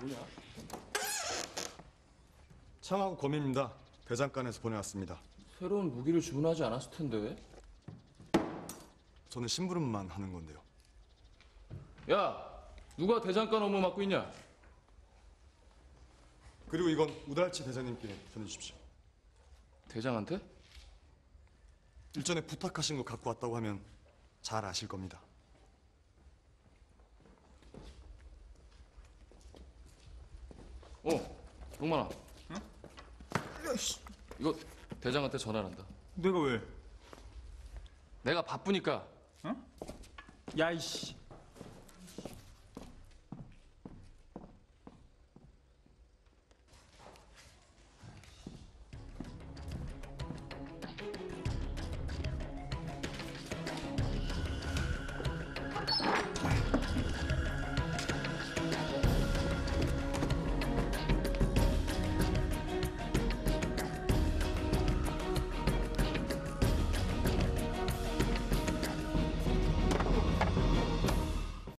뭐냐? 창하고 검입니다. 대장간에서 보내왔습니다. 새로운 무기를 주문하지 않았을 텐데. 저는 심부름만 하는 건데요. 야, 누가 대장간 업무 맡고 있냐? 그리고 이건 우달치 대장님께 전해주십시오. 대장한테? 일전에 부탁하신 거 갖고 왔다고 하면 잘 아실 겁니다. 어, 동만아. 응? 이거 대장한테 전화한다. 내가 왜? 내가 바쁘니까 야 이씨